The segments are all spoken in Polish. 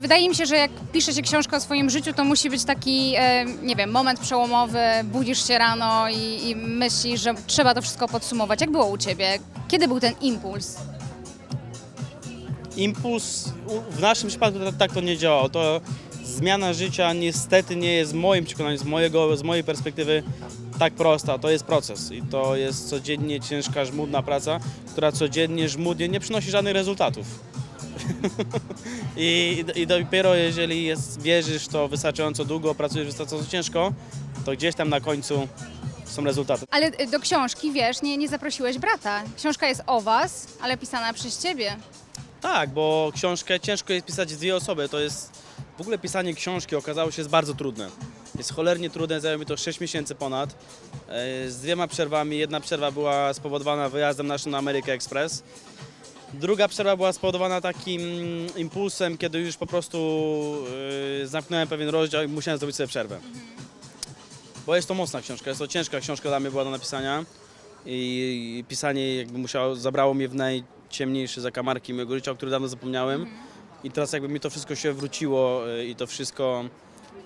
Wydaje mi się, że jak pisze się książkę o swoim życiu, to musi być taki, e, nie wiem, moment przełomowy, budzisz się rano i, i myślisz, że trzeba to wszystko podsumować. Jak było u Ciebie? Kiedy był ten impuls? Impuls, w naszym przypadku tak to nie działało. To zmiana życia niestety nie jest w moim przekonaniu, z, mojego, z mojej perspektywy tak prosta. To jest proces i to jest codziennie ciężka, żmudna praca, która codziennie żmudnie nie przynosi żadnych rezultatów. I, I dopiero jeżeli jest, wierzysz to wystarczająco długo, pracujesz wystarczająco ciężko, to gdzieś tam na końcu są rezultaty. Ale e, do książki, wiesz, nie, nie zaprosiłeś brata. Książka jest o Was, ale pisana przez Ciebie. Tak, bo książkę ciężko jest pisać dwie osoby. To jest w ogóle pisanie książki okazało się jest bardzo trudne. Jest cholernie trudne, zajęło mi to 6 miesięcy ponad. e, Z dwiema przerwami. Jedna przerwa była spowodowana wyjazdem naszym na American Express. Druga przerwa była spowodowana takim impulsem, kiedy już po prostu e, zamknąłem pewien rozdział i musiałem zrobić sobie przerwę. Bo jest to mocna książka, jest to ciężka książka dla mnie była do napisania i, pisanie jakby musiało, zabrało mnie w najciemniejsze zakamarki mojego życia, o których dawno zapomniałem i teraz jakby mi to wszystko się wróciło e, i to wszystko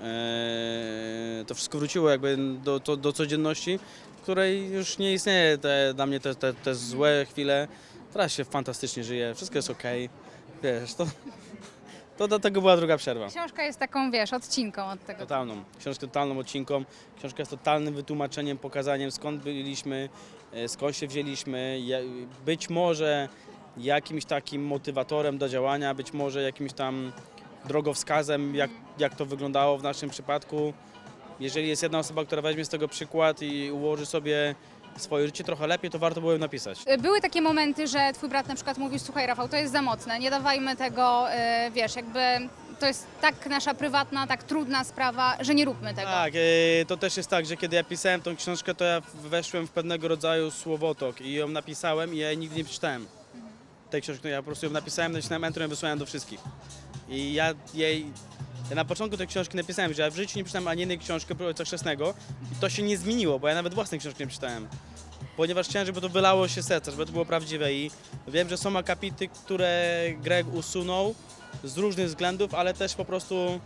e, to wszystko wróciło jakby do, to, do codzienności, w której już nie istnieje te, dla mnie te, te, te złe chwile. Teraz się fantastycznie żyje, wszystko jest okej. Wiesz, to, to do tego była druga przerwa. Książka jest taką, wiesz, odcinką od tego. Totalną. Książkę totalną odcinką. Książka jest totalnym wytłumaczeniem, pokazaniem skąd byliśmy, e, skąd się wzięliśmy. Ja- Być może jakimś takim motywatorem do działania, być może jakimś tam drogowskazem, jak, jak to wyglądało w naszym przypadku. Jeżeli jest jedna osoba, która weźmie z tego przykład i ułoży sobie swoje życie trochę lepiej, to warto było ją napisać. E, Były takie momenty, że twój brat na przykład mówił, słuchaj Rafał, to jest za mocne, nie dawajmy tego, e, wiesz, jakby to jest tak nasza prywatna, tak trudna sprawa, że nie róbmy tego. Tak, e, to też jest tak, że kiedy ja pisałem tą książkę, to ja weszłem w pewnego rodzaju słowotok i ją napisałem i ja jej nigdy nie przeczytałem. Tej książki, no ja po prostu ją napisałem, nacisnąłem enter i wysłałem do wszystkich. I ja jej, ja na początku tej książki napisałem, że ja w życiu nie przeczytałem ani jednej książki pro Ojca Chrzestnego i to się nie zmieniło, bo ja nawet własnej książki nie przeczytałem. Ponieważ chciałem, żeby to wylało się serca, żeby to było prawdziwe i wiem, że są akapity, które Greg usunął z różnych względów, ale też po prostu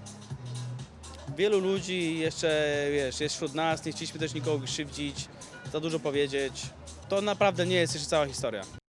wielu ludzi jeszcze, wiesz, jest wśród nas, nie chcieliśmy też nikogo krzywdzić, za dużo powiedzieć. To naprawdę nie jest jeszcze cała historia.